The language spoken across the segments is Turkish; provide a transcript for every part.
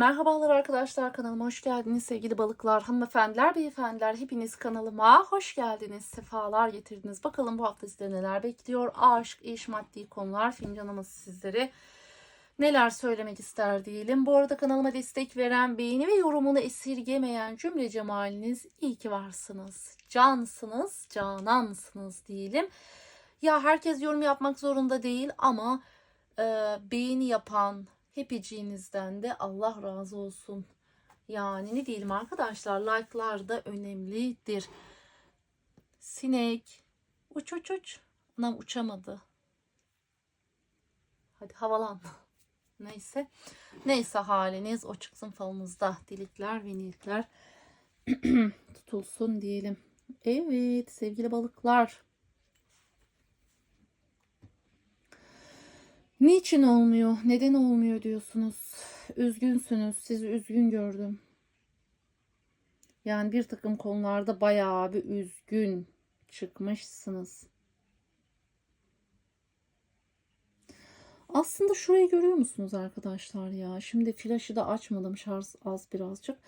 Merhabalar arkadaşlar kanalıma hoş geldiniz sevgili balıklar, hanımefendiler, beyefendiler hepiniz kanalıma hoş geldiniz, sefalar getirdiniz. Bakalım bu hafta sizleri neler bekliyor? Aşk, iş, maddi konular, fincanımız sizlere neler söylemek ister diyelim. Bu arada kanalıma destek veren, beğeni ve yorumunu esirgemeyen cümle cemaliniz iyi ki varsınız. Cansınız, canansınız diyelim. Ya herkes yorum yapmak zorunda değil ama e, beğeni yapan, hepiciğinizden de Allah razı olsun. Yani ne diyelim arkadaşlar like'lar da önemlidir. Sinek uç uç uç. Anam uçamadı. Hadi havalan. Neyse. Neyse haliniz o çıksın falınızda. Dilikler ve niyetler tutulsun diyelim. Evet sevgili balıklar. Niçin olmuyor? Neden olmuyor diyorsunuz? Üzgünsünüz. Sizi üzgün gördüm. Yani bir takım konularda bayağı bir üzgün çıkmışsınız. Aslında şurayı görüyor musunuz arkadaşlar ya? Şimdi flaşı da açmadım şarj az birazcık.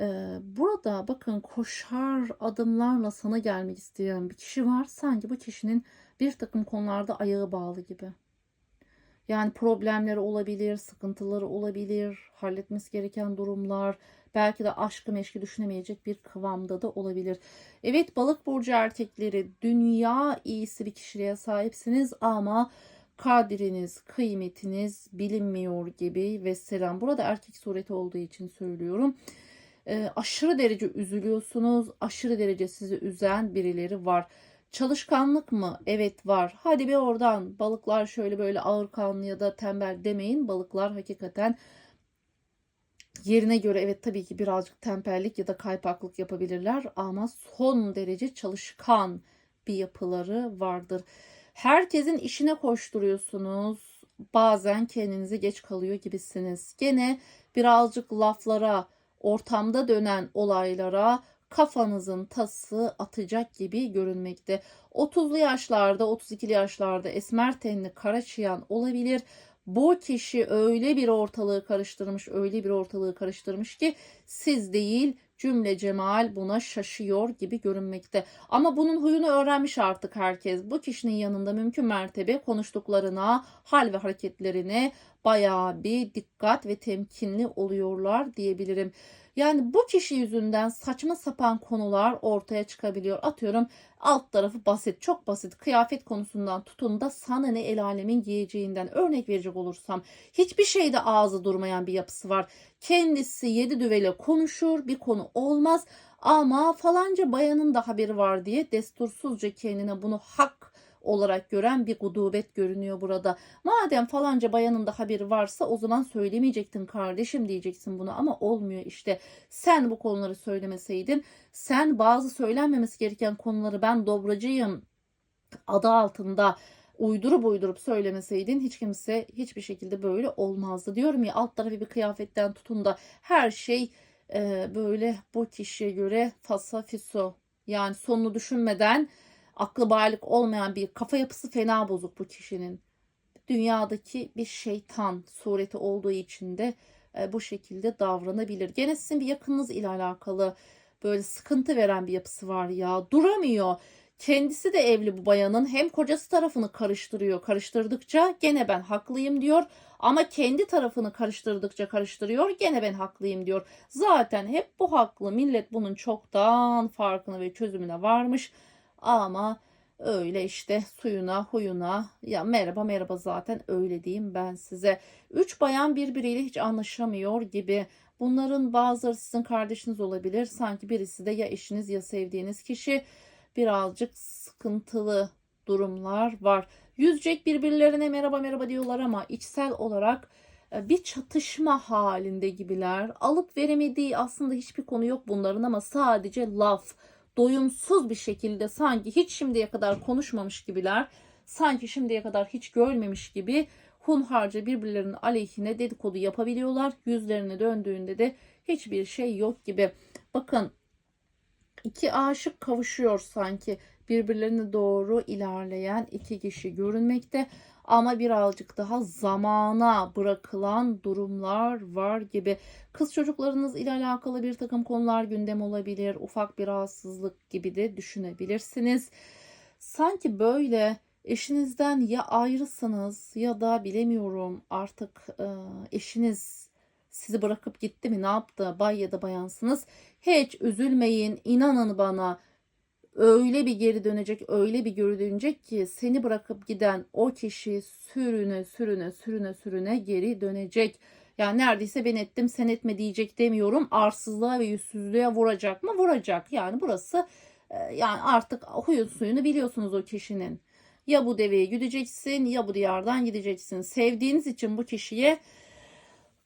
Ee, burada bakın koşar adımlarla sana gelmek isteyen bir kişi var. Sanki bu kişinin bir takım konularda ayağı bağlı gibi. Yani problemleri olabilir, sıkıntıları olabilir, halletmesi gereken durumlar, belki de aşkı meşki düşünemeyecek bir kıvamda da olabilir. Evet balık burcu erkekleri dünya iyisi bir kişiliğe sahipsiniz ama kadriniz, kıymetiniz bilinmiyor gibi ve selam. Burada erkek sureti olduğu için söylüyorum. E, aşırı derece üzülüyorsunuz, aşırı derece sizi üzen birileri var. Çalışkanlık mı? Evet var. Hadi bir oradan balıklar şöyle böyle ağır kanlı ya da tembel demeyin. Balıklar hakikaten yerine göre evet tabii ki birazcık tembellik ya da kaypaklık yapabilirler ama son derece çalışkan bir yapıları vardır. Herkesin işine koşturuyorsunuz. Bazen kendinize geç kalıyor gibisiniz. Gene birazcık laflara, ortamda dönen olaylara kafanızın tası atacak gibi görünmekte. 30'lu yaşlarda, 32'li yaşlarda esmer tenli kara çıyan olabilir. Bu kişi öyle bir ortalığı karıştırmış, öyle bir ortalığı karıştırmış ki siz değil cümle cemal buna şaşıyor gibi görünmekte. Ama bunun huyunu öğrenmiş artık herkes. Bu kişinin yanında mümkün mertebe konuştuklarına, hal ve hareketlerine bayağı bir dikkat ve temkinli oluyorlar diyebilirim. Yani bu kişi yüzünden saçma sapan konular ortaya çıkabiliyor. Atıyorum alt tarafı basit, çok basit. Kıyafet konusundan tutun da sana ne el alemin giyeceğinden örnek verecek olursam hiçbir şeyde ağzı durmayan bir yapısı var. Kendisi yedi düvele konuşur, bir konu olmaz ama falanca bayanın da haberi var diye destursuzca kendine bunu hak olarak gören bir gudubet görünüyor burada. Madem falanca bayanın da haberi varsa o zaman söylemeyecektin kardeşim diyeceksin bunu ama olmuyor işte. Sen bu konuları söylemeseydin sen bazı söylenmemesi gereken konuları ben dobracıyım adı altında uydurup uydurup söylemeseydin hiç kimse hiçbir şekilde böyle olmazdı. Diyorum ya alt tarafı bir kıyafetten tutun da her şey e, böyle bu kişiye göre fasa fiso yani sonunu düşünmeden aklı bağlık olmayan bir kafa yapısı fena bozuk bu kişinin. Dünyadaki bir şeytan sureti olduğu için de e, bu şekilde davranabilir. Gene sizin bir yakınınız ile alakalı böyle sıkıntı veren bir yapısı var ya. Duramıyor. Kendisi de evli bu bayanın hem kocası tarafını karıştırıyor. Karıştırdıkça gene ben haklıyım diyor. Ama kendi tarafını karıştırdıkça karıştırıyor. Gene ben haklıyım diyor. Zaten hep bu haklı. Millet bunun çoktan farkına ve çözümüne varmış. Ama öyle işte suyuna huyuna ya merhaba merhaba zaten öyle diyeyim ben size. Üç bayan birbiriyle hiç anlaşamıyor gibi. Bunların bazıları sizin kardeşiniz olabilir. Sanki birisi de ya eşiniz ya sevdiğiniz kişi birazcık sıkıntılı durumlar var. Yüzecek birbirlerine merhaba merhaba diyorlar ama içsel olarak e, bir çatışma halinde gibiler. Alıp veremediği aslında hiçbir konu yok bunların ama sadece laf doyumsuz bir şekilde sanki hiç şimdiye kadar konuşmamış gibiler, sanki şimdiye kadar hiç görmemiş gibi hunharca birbirlerinin aleyhine dedikodu yapabiliyorlar. Yüzlerine döndüğünde de hiçbir şey yok gibi. Bakın iki aşık kavuşuyor sanki. birbirlerine doğru ilerleyen iki kişi görünmekte ama birazcık daha zamana bırakılan durumlar var gibi. Kız çocuklarınız ile alakalı bir takım konular gündem olabilir. Ufak bir rahatsızlık gibi de düşünebilirsiniz. Sanki böyle eşinizden ya ayrısınız ya da bilemiyorum artık eşiniz sizi bırakıp gitti mi ne yaptı bay ya da bayansınız. Hiç üzülmeyin inanın bana öyle bir geri dönecek, öyle bir geri dönecek ki seni bırakıp giden o kişi sürüne sürüne sürüne sürüne geri dönecek. Yani neredeyse ben ettim sen etme diyecek demiyorum. Arsızlığa ve yüzsüzlüğe vuracak mı? Vuracak. Yani burası e, yani artık huyun suyunu biliyorsunuz o kişinin. Ya bu deveye gideceksin ya bu diyardan gideceksin. Sevdiğiniz için bu kişiye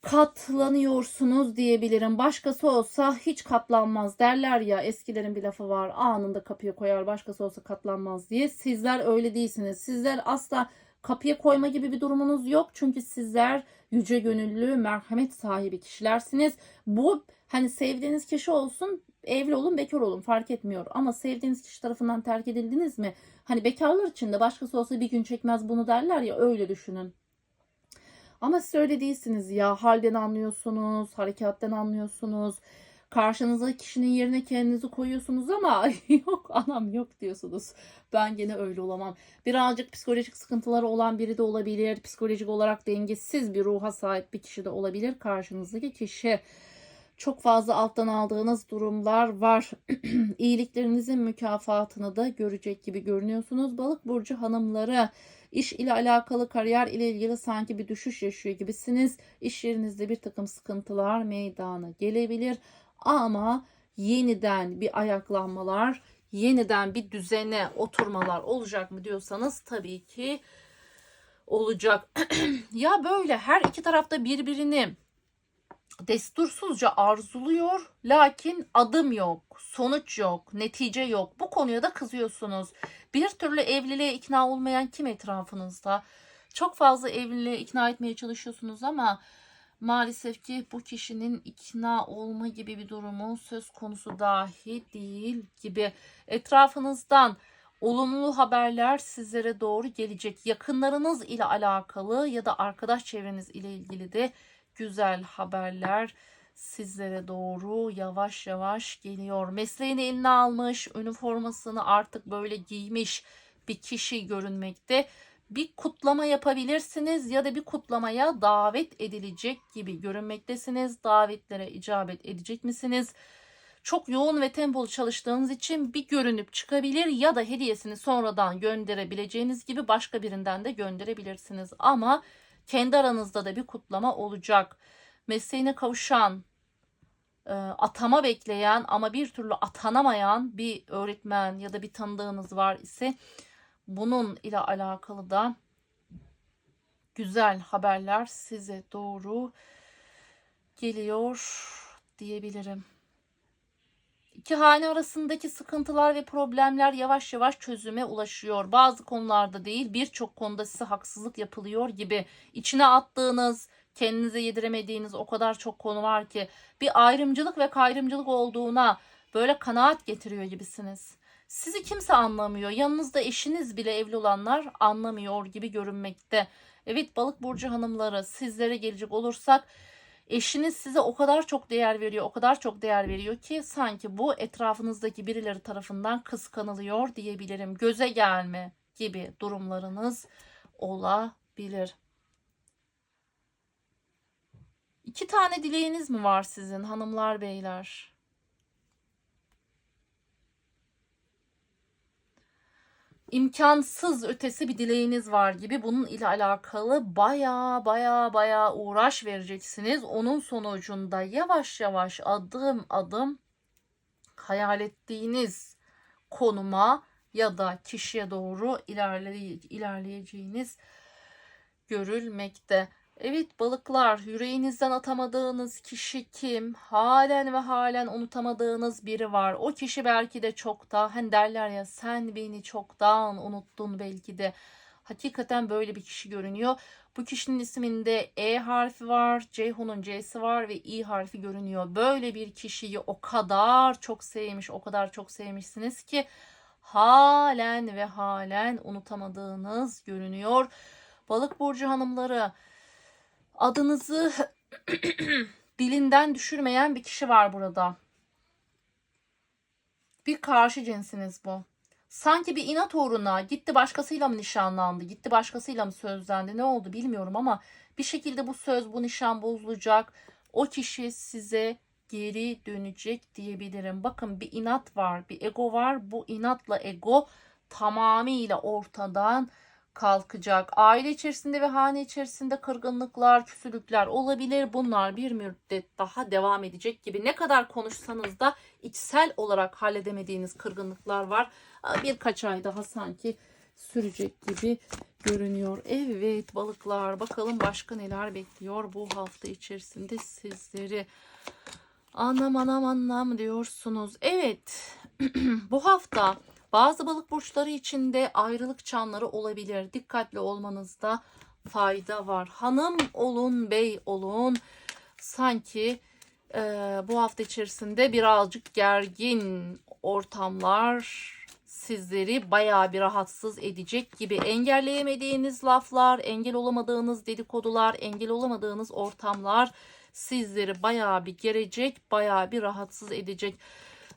katlanıyorsunuz diyebilirim. Başkası olsa hiç katlanmaz derler ya eskilerin bir lafı var anında kapıya koyar başkası olsa katlanmaz diye. Sizler öyle değilsiniz. Sizler asla kapıya koyma gibi bir durumunuz yok. Çünkü sizler yüce gönüllü, merhamet sahibi kişilersiniz. Bu hani sevdiğiniz kişi olsun, evli olun, bekar olun fark etmiyor. Ama sevdiğiniz kişi tarafından terk edildiniz mi? Hani bekarlar için de başkası olsa bir gün çekmez bunu derler ya öyle düşünün. Ama siz öyle değilsiniz ya. Halden anlıyorsunuz, harekattan anlıyorsunuz. Karşınıza kişinin yerine kendinizi koyuyorsunuz ama yok anam yok diyorsunuz. Ben gene öyle olamam. Birazcık psikolojik sıkıntıları olan biri de olabilir. Psikolojik olarak dengesiz bir ruha sahip bir kişi de olabilir. Karşınızdaki kişi çok fazla alttan aldığınız durumlar var. İyiliklerinizin mükafatını da görecek gibi görünüyorsunuz. Balık burcu hanımları İş ile alakalı, kariyer ile ilgili sanki bir düşüş yaşıyor gibisiniz. İş yerinizde bir takım sıkıntılar meydana gelebilir. Ama yeniden bir ayaklanmalar, yeniden bir düzene oturmalar olacak mı diyorsanız tabii ki olacak. ya böyle her iki tarafta birbirini destursuzca arzuluyor lakin adım yok, sonuç yok, netice yok. Bu konuya da kızıyorsunuz. Bir türlü evliliğe ikna olmayan kim etrafınızda? Çok fazla evliliğe ikna etmeye çalışıyorsunuz ama maalesef ki bu kişinin ikna olma gibi bir durumu söz konusu dahi değil gibi. Etrafınızdan olumlu haberler sizlere doğru gelecek. Yakınlarınız ile alakalı ya da arkadaş çevreniz ile ilgili de güzel haberler sizlere doğru yavaş yavaş geliyor. Mesleğini eline almış, üniformasını artık böyle giymiş bir kişi görünmekte. Bir kutlama yapabilirsiniz ya da bir kutlamaya davet edilecek gibi görünmektesiniz. Davetlere icabet edecek misiniz? Çok yoğun ve tempolu çalıştığınız için bir görünüp çıkabilir ya da hediyesini sonradan gönderebileceğiniz gibi başka birinden de gönderebilirsiniz. Ama kendi aranızda da bir kutlama olacak. Mesleğine kavuşan, e, atama bekleyen ama bir türlü atanamayan bir öğretmen ya da bir tanıdığınız var ise bunun ile alakalı da güzel haberler size doğru geliyor diyebilirim. İki hane arasındaki sıkıntılar ve problemler yavaş yavaş çözüme ulaşıyor. Bazı konularda değil birçok konuda size haksızlık yapılıyor gibi. İçine attığınız, kendinize yediremediğiniz o kadar çok konu var ki bir ayrımcılık ve kayrımcılık olduğuna böyle kanaat getiriyor gibisiniz. Sizi kimse anlamıyor. Yanınızda eşiniz bile evli olanlar anlamıyor gibi görünmekte. Evet balık burcu hanımları sizlere gelecek olursak Eşiniz size o kadar çok değer veriyor, o kadar çok değer veriyor ki sanki bu etrafınızdaki birileri tarafından kıskanılıyor diyebilirim. Göze gelme gibi durumlarınız olabilir. İki tane dileğiniz mi var sizin hanımlar beyler? imkansız ötesi bir dileğiniz var gibi bunun ile alakalı baya baya baya uğraş vereceksiniz. Onun sonucunda yavaş yavaş adım adım hayal ettiğiniz konuma ya da kişiye doğru ilerleye, ilerleyeceğiniz görülmekte. Evet balıklar yüreğinizden atamadığınız kişi kim? Halen ve halen unutamadığınız biri var. O kişi belki de çoktan hani derler ya sen beni çoktan unuttun belki de. Hakikaten böyle bir kişi görünüyor. Bu kişinin isminde E harfi var, Ceyhun'un C'si var ve İ harfi görünüyor. Böyle bir kişiyi o kadar çok sevmiş, o kadar çok sevmişsiniz ki halen ve halen unutamadığınız görünüyor. Balık burcu hanımları adınızı dilinden düşürmeyen bir kişi var burada. Bir karşı cinsiniz bu. Sanki bir inat uğruna gitti başkasıyla mı nişanlandı, gitti başkasıyla mı sözlendi, ne oldu bilmiyorum ama bir şekilde bu söz, bu nişan bozulacak. O kişi size geri dönecek diyebilirim. Bakın bir inat var, bir ego var. Bu inatla ego tamamıyla ortadan kalkacak. Aile içerisinde ve hane içerisinde kırgınlıklar, küsülükler olabilir. Bunlar bir müddet daha devam edecek gibi. Ne kadar konuşsanız da içsel olarak halledemediğiniz kırgınlıklar var. Birkaç ay daha sanki sürecek gibi görünüyor. Evet balıklar bakalım başka neler bekliyor bu hafta içerisinde sizleri. Anlam anam anlam diyorsunuz. Evet bu hafta bazı balık burçları içinde ayrılık çanları olabilir. Dikkatli olmanızda fayda var. Hanım olun, bey olun. Sanki e, bu hafta içerisinde birazcık gergin ortamlar sizleri bayağı bir rahatsız edecek gibi engelleyemediğiniz laflar, engel olamadığınız dedikodular, engel olamadığınız ortamlar sizleri bayağı bir gerecek, bayağı bir rahatsız edecek.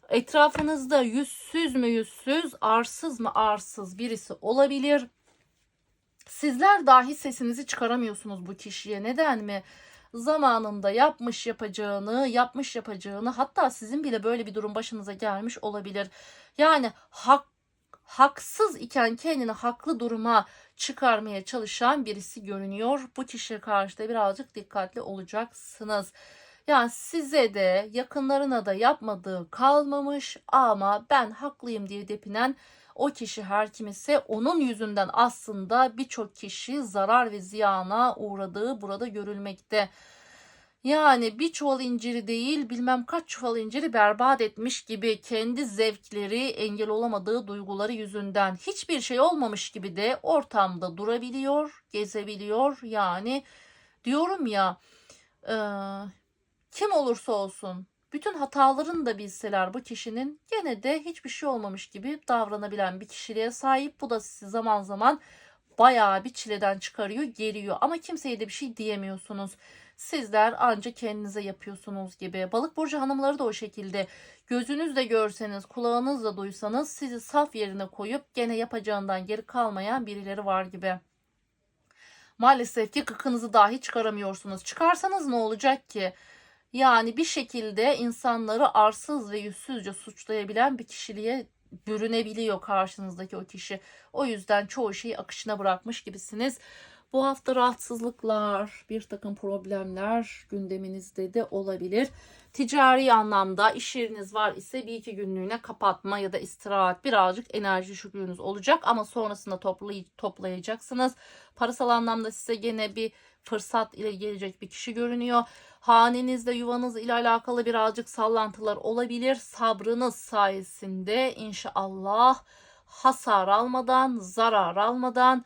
Etrafınızda yüzsüz mü yüzsüz, arsız mı arsız birisi olabilir. Sizler dahi sesinizi çıkaramıyorsunuz bu kişiye. Neden mi? Zamanında yapmış yapacağını, yapmış yapacağını hatta sizin bile böyle bir durum başınıza gelmiş olabilir. Yani hak haksız iken kendini haklı duruma çıkarmaya çalışan birisi görünüyor. Bu kişiye karşı da birazcık dikkatli olacaksınız. Yani size de yakınlarına da yapmadığı kalmamış ama ben haklıyım diye depinen o kişi her kim ise onun yüzünden aslında birçok kişi zarar ve ziyana uğradığı burada görülmekte. Yani bir çuval inciri değil bilmem kaç çuval inciri berbat etmiş gibi kendi zevkleri engel olamadığı duyguları yüzünden hiçbir şey olmamış gibi de ortamda durabiliyor, gezebiliyor. Yani diyorum ya kim olursa olsun bütün hatalarını da bilseler bu kişinin gene de hiçbir şey olmamış gibi davranabilen bir kişiliğe sahip. Bu da sizi zaman zaman bayağı bir çileden çıkarıyor, geriyor. Ama kimseye de bir şey diyemiyorsunuz. Sizler ancak kendinize yapıyorsunuz gibi. Balık burcu hanımları da o şekilde. Gözünüzle görseniz, kulağınızla duysanız sizi saf yerine koyup gene yapacağından geri kalmayan birileri var gibi. Maalesef ki kıkınızı dahi çıkaramıyorsunuz. Çıkarsanız ne olacak ki? Yani bir şekilde insanları arsız ve yüzsüzce suçlayabilen bir kişiliğe bürünebiliyor karşınızdaki o kişi. O yüzden çoğu şeyi akışına bırakmış gibisiniz. Bu hafta rahatsızlıklar, bir takım problemler gündeminizde de olabilir. Ticari anlamda iş yeriniz var ise bir iki günlüğüne kapatma ya da istirahat birazcık enerji düşüklüğünüz olacak ama sonrasında toplay toplayacaksınız. Parasal anlamda size gene bir fırsat ile gelecek bir kişi görünüyor. Hanenizde yuvanız ile alakalı birazcık sallantılar olabilir. Sabrınız sayesinde inşallah hasar almadan, zarar almadan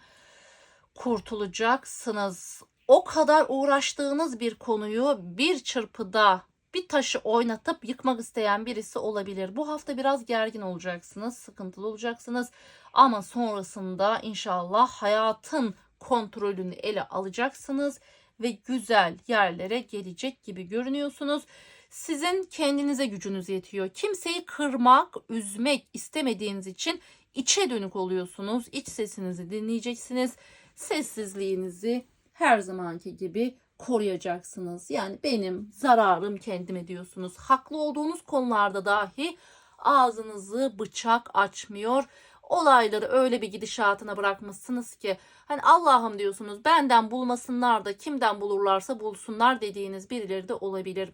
kurtulacaksınız. O kadar uğraştığınız bir konuyu bir çırpıda bir taşı oynatıp yıkmak isteyen birisi olabilir. Bu hafta biraz gergin olacaksınız, sıkıntılı olacaksınız ama sonrasında inşallah hayatın kontrolünü ele alacaksınız ve güzel yerlere gelecek gibi görünüyorsunuz. Sizin kendinize gücünüz yetiyor. Kimseyi kırmak, üzmek istemediğiniz için içe dönük oluyorsunuz. İç sesinizi dinleyeceksiniz. Sessizliğinizi her zamanki gibi koruyacaksınız. Yani benim zararım kendime diyorsunuz. Haklı olduğunuz konularda dahi ağzınızı bıçak açmıyor. Olayları öyle bir gidişatına bırakmışsınız ki hani Allah'ım diyorsunuz benden bulmasınlar da kimden bulurlarsa bulsunlar dediğiniz birileri de olabilir.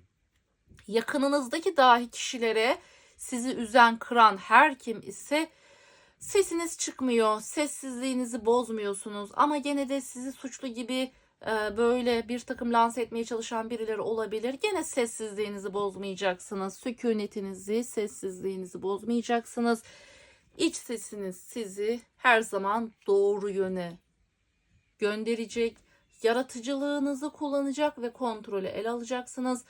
Yakınınızdaki dahi kişilere sizi üzen, kıran her kim ise sesiniz çıkmıyor, sessizliğinizi bozmuyorsunuz ama gene de sizi suçlu gibi e, böyle bir takım lanse etmeye çalışan birileri olabilir. Gene sessizliğinizi bozmayacaksınız. Sükunetinizi, sessizliğinizi bozmayacaksınız. İç sesiniz sizi her zaman doğru yöne gönderecek. Yaratıcılığınızı kullanacak ve kontrolü ele alacaksınız.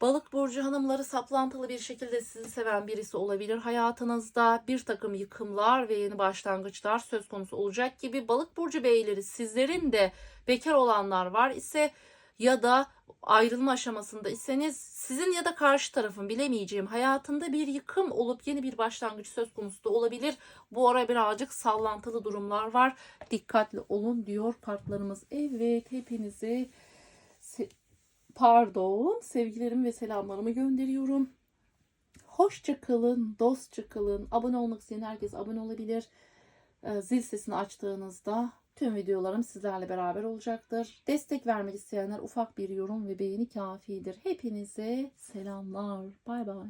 Balık burcu hanımları saplantılı bir şekilde sizi seven birisi olabilir. Hayatınızda bir takım yıkımlar ve yeni başlangıçlar söz konusu olacak gibi. Balık burcu beyleri sizlerin de bekar olanlar var ise ya da ayrılma aşamasında iseniz sizin ya da karşı tarafın bilemeyeceğim hayatında bir yıkım olup yeni bir başlangıç söz konusu da olabilir. Bu ara birazcık sallantılı durumlar var. Dikkatli olun diyor kartlarımız. Evet hepinize se- pardon sevgilerimi ve selamlarımı gönderiyorum. Hoşça kalın, dostça kalın. Abone olmak isteyen herkes abone olabilir. Ee, Zil sesini açtığınızda tüm videolarım sizlerle beraber olacaktır. Destek vermek isteyenler ufak bir yorum ve beğeni kafidir. Hepinize selamlar. Bay bay.